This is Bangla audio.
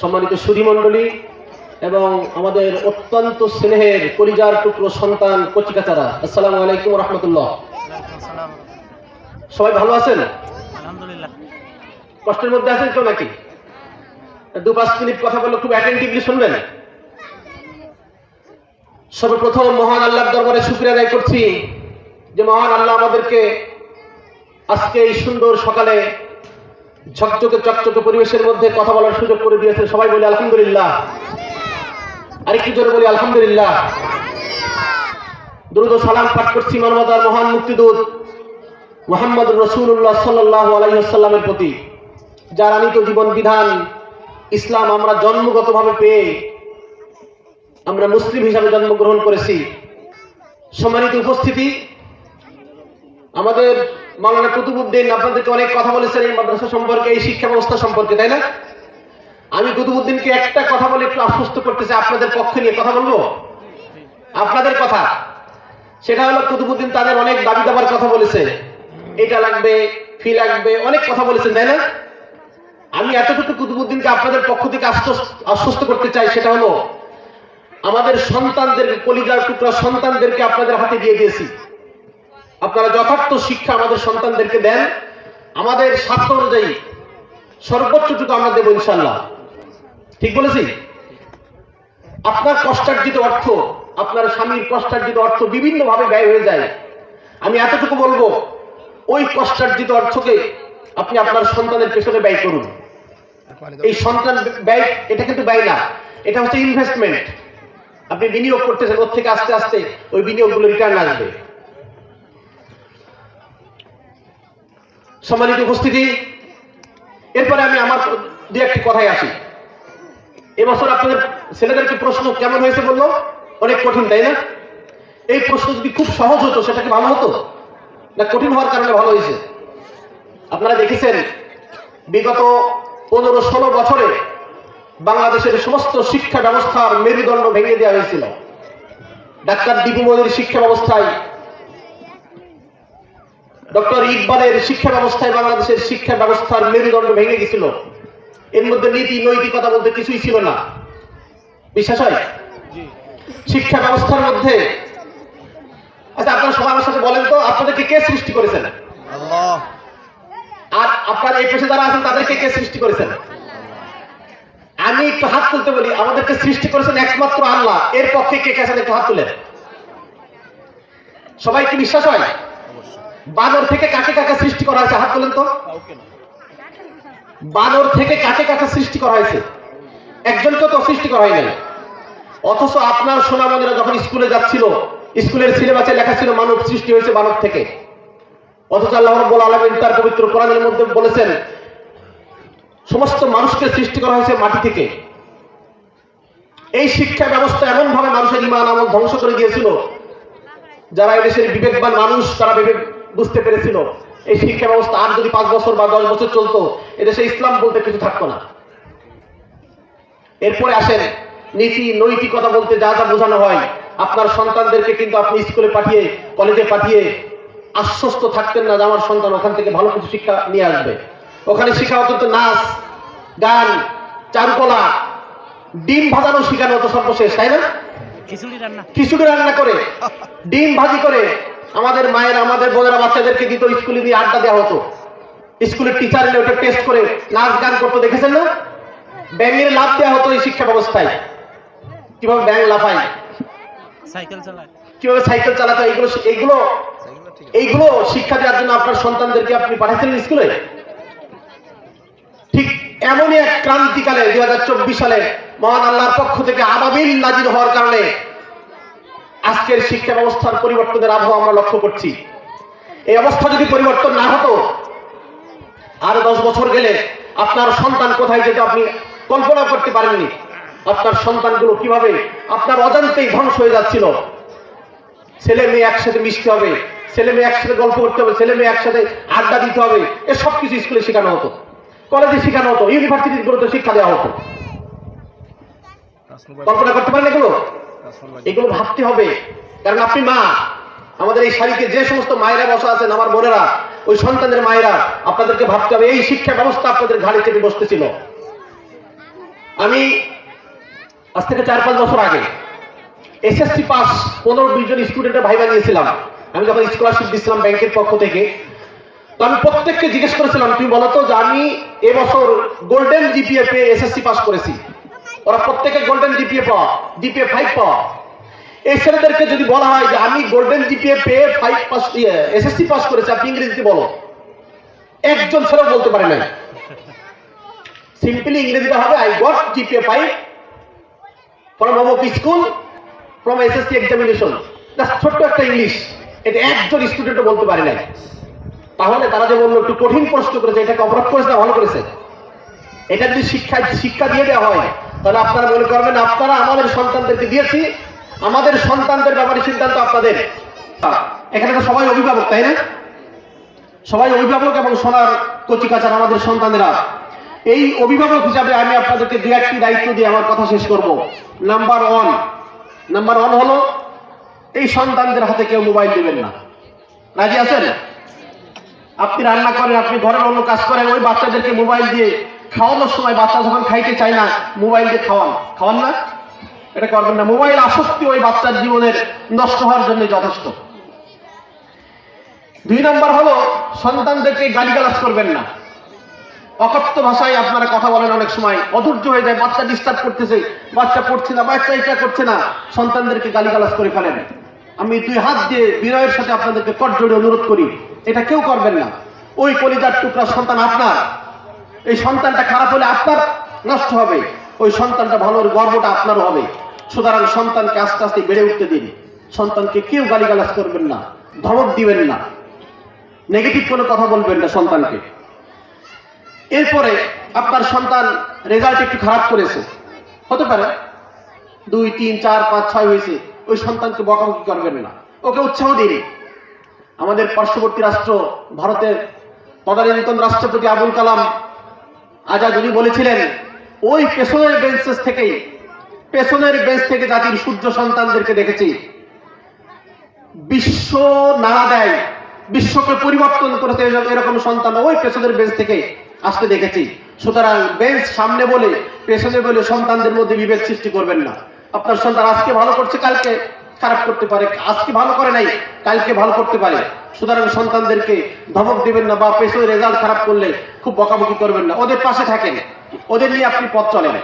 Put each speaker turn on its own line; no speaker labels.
সম্মানিত সুধীমণ্ডলী এবং আমাদের অত্যন্ত স্নেহের পরিজার টুকরো সন্তান কচিকাচারা। আসসালামু আলাইকুম রহমতুল্লাহ। সবাই ভালো আছেন? কষ্টের মধ্যে আছেন কেউ নাকি? দু পাঁচ মিনিট কথা বললে খুব অ্যাটেন্টিভলি শুনবেন। সর্বপ্রথম মহান আল্লাহর দরবারে শুক্রিয়া আদায় করছি যে মহান আল্লাহ আমাদেরকে আজকে এই সুন্দর সকালে ঝকঝকে চকচকে পরিবেশের মধ্যে কথা বলার সুযোগ করে দিয়েছে। সবাই বলি আলহামদুলিল্লাহ। আরেকটু জোরে বলি আলহামদুলিল্লাহ। দ্রুত সালাম পাঠ করছি মানবতার মহান মুক্তিদূত মোহাম্মদ রসুল্লাহ সাল্লাহ আলাইসাল্লামের প্রতি। যার আনিত জীবন বিধান ইসলাম আমরা জন্মগতভাবে পেয়ে আমরা মুসলিম হিসাবে জন্মগ্রহণ করেছি। সম্মানিত উপস্থিতি, আমাদের মাওলানা কুতুবুদ্দিন আপনাদেরকে অনেক কথা বলেছেন এই মাদ্রাসা সম্পর্কে, এই শিক্ষা ব্যবস্থা সম্পর্কে, তাই না? আমি কুতুবুদ্দিনকে একটা কথা বলে একটু আশ্বস্ত করতেছি আপনাদের পক্ষে নিয়ে কথা বলব? আপনাদের কথা। সেটা হলো কুতুবুদ্দিন তাদের অনেক দাবি দাবার কথা বলেছে। এটা লাগবে, ফি লাগবে, অনেক কথা বলেছেন, তাই না? আমি এতটুকু কুতুবুদ্দিনকে আপনাদের পক্ষ থেকে আশ্বস্ত- করতে চাই, সেটা হলো, আমাদের সন্তানদের কলিজার টুকরা সন্তানদেরকে আপনাদের হাতে দিয়ে দিয়েছি। আপনারা যথার্থ শিক্ষা আমাদের সন্তানদেরকে দেন, আমাদের স্বার্থ অনুযায়ী সর্বোচ্চটুকু আমরা দেবো ইনশাল্লাহ ঠিক বলেছি? আপনার কষ্টার্জিত অর্থ, আপনার স্বামীর কষ্টার্জিত অর্থ বিভিন্ন ভাবে ব্যয় হয়ে যায়। আমি এতটুকু বলব, ওই কষ্টার্জিত অর্থকে আপনি আপনার সন্তানের পেছনে ব্যয় করুন। এই সন্তান ব্যয়, এটা কিন্তু ব্যয় না, এটা হচ্ছে ইনভেস্টমেন্ট আপনি বিনিয়োগ করতেছেন, ওর থেকে আস্তে আস্তে ওই বিনিয়োগগুলো রিটার্ন আসবে। সম্মানিত উপস্থিতি, এরপরে আমি আমার দু একটি কথায় আসি। এবছর আপনাদের ছেলেদেরকে প্রশ্ন কেমন হয়েছে বলল? অনেক কঠিন, তাই না? এই প্রশ্ন যদি খুব সহজ হতো, সেটা কি ভালো হতো? না কঠিন হওয়ার কারণে ভালো হয়েছে? আপনারা দেখেছেন, বিগত পনেরো ষোলো বছরে বাংলাদেশের সমস্ত শিক্ষা ব্যবস্থার মেরুদণ্ড ভেঙে দেওয়া হয়েছিল। ডাক্তার দীপু মোদীর শিক্ষা ব্যবস্থায় ডক্টর ইকবালের শিক্ষা ব্যবস্থায় বাংলাদেশের শিক্ষা ব্যবস্থার মেরুদণ্ড ভেঙে গেছিল। এর মধ্যে নীতি নৈতিকতা বলতে কিছুই ছিল না। বিশ্বাস হয়? শিক্ষা ব্যবস্থার মধ্যে আচ্ছা আপনারা সবাই আমার সাথে বলেন তো আপনাদেরকে কে সৃষ্টি করেছেন? আর আপনার এই পেশে যারা আছেন তাদেরকে কে সৃষ্টি করেছেন? আমি একটু হাত তুলতে বলি আমাদেরকে সৃষ্টি করেছেন একমাত্র আল্লাহ। এর পক্ষে কে কে আছেন একটু হাত তুলেন। সবাই কি বিশ্বাস হয়? বানর থেকে কাকে কাকে সৃষ্টি করা হয়েছে? হাত বলেন তো। বানর থেকে কাকে কাকে সৃষ্টি করা হয়েছে? একজনকে তো সৃষ্টি করা হয়নি। অথচ আপনার সোনামণিরা যখন স্কুলে যাচ্ছিল স্কুলের সিলেবাসে লেখা ছিল মানব সৃষ্টি হয়েছে বানর থেকে। অথচ আল্লাহ রাব্বুল আলামিন তার পবিত্র কোরআনের মধ্যে বলেছেন সমস্ত মানুষকে সৃষ্টি করা হয়েছে মাটি থেকে। এই শিক্ষা ব্যবস্থা এমন ভাবে মানুষের ইমান আমল ধ্বংস করে দিয়েছিল যারা এই দেশের বিবেকবান মানুষ তারা বিবেক বুঝতে পেরেছিল। এই শিক্ষা ব্যবস্থা আর যদি পাঁচ বছর বা দশ বছর চলতো, এদেশে ইসলাম বলতে কিছু থাকতো না। এরপরে আসেন, নীতি নৈতিকতা বলতে যা যা বোঝানো হয়, আপনার সন্তানদেরকে কিন্তু আপনি স্কুলে পাঠিয়ে, কলেজে পাঠিয়ে আশ্বস্ত থাকতেন না যে আমার সন্তান ওখান থেকে ভালো কিছু শিক্ষা নিয়ে আসবে। ওখানে শিক্ষা হতো নাচ, গান, চারুকলা, ডিম ভাজানো শেখানো হতো সর্বশেষ, তাই না?
খিচুড়ি রান্না।
করে ডিম ভাজি করে আমাদের মায়ের আমাদের বোনেরা বাচ্চাদেরকে দিত স্কুলে দিয়ে আড্ডা দেওয়া হতো। স্কুলের টিচার এলে ওটা টেস্ট করে নাচ গান করতে দেখেছেন না? ব্যাঙের লাভ দেওয়া হতো এই শিক্ষা ব্যবস্থায়। কীভাবে ব্যাঙ লাফায়?
সাইকেল চালায়।
কীভাবে সাইকেল চালাতে? হয় এগুলো এগুলো এইগুলো শিক্ষা দেওয়ার জন্য আপনার সন্তানদেরকে আপনি পাঠাচ্ছিলেন স্কুলে? ঠিক এমনই এক ক্রান্তিকালে দুই হাজার চব্বিশ সালে মহান আল্লাহর পক্ষ থেকে আবাবিল নাজির হওয়ার কারণে আজকের শিক্ষা ব্যবস্থার পরিবর্তনের আবহাওয়া আমরা লক্ষ্য করছি। এই অবস্থা যদি পরিবর্তন না হতো, আরও দশ বছর গেলে আপনার সন্তান কোথায় যেত আপনি কল্পনা করতে পারেননি। আপনার সন্তানগুলো কীভাবে আপনার অজান্তেই ধ্বংস হয়ে যাচ্ছিল। ছেলে মেয়ে একসাথে মিশতে হবে, ছেলে মেয়ে একসাথে গল্প করতে হবে, ছেলে মেয়ে একসাথে আড্ডা দিতে হবে এ সব কিছু স্কুলে শেখানো হতো। কলেজে শেখানো হতো, ইউনিভার্সিটিগুলোতে শিক্ষা দেওয়া হতো। কল্পনা করতে পারেন এগুলো? এগুলো ভাবতে হবে। কারণ আপনি মা। আমাদের এই শাড়িতে যে সমস্ত মায়েরা বসা আছেন আমার বোনেরা ওই সন্তানের মায়েরা আপনাদেরকে ভাবতে হবে এই শিক্ষা ব্যবস্থা আপনাদের ঘাড়ে চেপে বসতেছিল। আমি আজ থেকে চার পাঁচ বছর আগে এসএসসি পাস পনেরো বিশ জন স্টুডেন্টের ভাই বানিয়েছিলাম আমি যখন স্কলারশিপ দিচ্ছিলাম ব্যাংকের পক্ষ থেকে তো আমি প্রত্যেককে জিজ্ঞেস করেছিলাম তুমি বলো তো যে আমি এবছর গোল্ডেন জিপিএ পেয়ে এসএসসি পাস করেছি। ওরা প্রত্যেকে গোল্ডেন জিপিএ পাওয়া জিপিএ ফাইভ পাওয়া। এই ছেলেদেরকে যদি বলা হয় যে আমি গোল্ডেন জিপিএ পেয়ে ফাইভ পাস এসএসসি পাস করেছি, আপনি ইংরেজিতে বলো। একজন ছেলেও বলতে পারে না সিম্পলি ইংরেজিতে হবে I got GPA five from অমুক স্কুল ফ্রম এসএসসি এক্সামিনেশন ছোট্ট একটা ইংলিশ এটা একজন স্টুডেন্টও বলতে পারে নাই। তাহলে তারা যে বলল, একটু কঠিন প্রশ্ন করেছে, এটাকে অপরাধ করেছে না ভালো করেছে? এটা যদি শিক্ষা শিক্ষা দিয়ে দেওয়া হয় তাহলে আপনারা মনে করবেন, আপনারা আমাদের সন্তানদেরকে দিয়েছি, আমাদের সন্তানদের ব্যাপারে সিদ্ধান্ত আপনাদের। এখানে তো সবাই অভিভাবক, তাই না? সবাই অভিভাবক এবং সোনার কচি কাচার আমাদের সন্তানেরা। এই অভিভাবক হিসাবে আমি আপনাদেরকে দু একটি দায়িত্ব দিয়ে আমার কথা শেষ করব। নাম্বার ওয়ান নাম্বার ওয়ান হলো, এই সন্তানদের হাতে কেউ মোবাইল দেবেন না। রাজি আছেন? আপনি রান্না করেন, আপনি ঘরের অন্য কাজ করেন, ওই বাচ্চাদেরকে মোবাইল দিয়ে খাওয়ানোর সময় বাচ্চা যখন খাইতে চায় না মোবাইল দিয়ে খাওয়ান। খাওয়ান না? এটা করবেন না। মোবাইল আসক্তি ওই বাচ্চার জীবনের নষ্ট হওয়ার জন্য যথেষ্ট। দুই নম্বর হলো, সন্তানদেরকে গালিগালাজ করবেন না। অকথ্য ভাষায় আপনারা কথা বলেন অনেক সময়। অধৈর্য হয়ে যায়, বাচ্চা ডিস্টার্ব করতেছে, বাচ্চা পড়ছে না, বাচ্চা এটা করছে না। সন্তানদেরকে গালিগালাজ করে ফেলেন। আমি দুই হাত দিয়ে বিনয়ের সাথে আপনাদেরকে কটজোড়ে অনুরোধ করি, এটা কেউ করবেন না। ওই কলিজার টুকরা সন্তান আপনার। এই সন্তানটা খারাপ হলে আপনার নষ্ট হবে। ওই সন্তানটা ভালো গর্বটা আপনারও হবে। সুতরাং সন্তানকে আস্তে আস্তে বেড়ে উঠতে দিন। সন্তানকে কেউ গালিগালাজ করবেন না, ধমক দিবেন না। নেগেটিভ কোনো কথা বলবেন না সন্তানকে। এরপরে আপনার সন্তান রেজাল্ট একটু খারাপ করেছে। হতে পারে। দুই, তিন, চার, পাঁচ, ছয় হয়েছে। ওই সন্তানকে বকাবকি করবেন না। ওকে উৎসাহ দিন। আমাদের পার্শ্ববর্তী রাষ্ট্র, ভারতের তদানীন্তন রাষ্ট্রপতি আবুল কালাম আজাদ উনি বলেছিলেন, ওই পেছনের বেঞ্চেস থেকেই পেছনের বেঞ্চ থেকে জাতির সূর্য সন্তানদেরকে দেখেছি। বিশ্ব নাড়া দেয়, বিশ্বকে পরিবর্তন এরকম- এরকম সন্তান ওই পেছনের বেঞ্চ থেকে আসতে দেখেছি। সুতরাং বেঞ্চ সামনে বলে, পেছনে বলে সন্তানদের মধ্যে বিভেদ সৃষ্টি করবেন না। আপনার সন্তান আজকে ভালো করছে, কালকে খারাপ করতে পারে আজকে ভালো করে নাই, কালকে ভালো করতে পারে। সুতরাং সন্তানদেরকে ধমক দিবেন না বা পেছনে রেজাল্ট খারাপ করলে খুব বকাবকি করবেন না। ওদের পাশে থাকেন। ওদের নিয়ে আপনি পথ চলেন।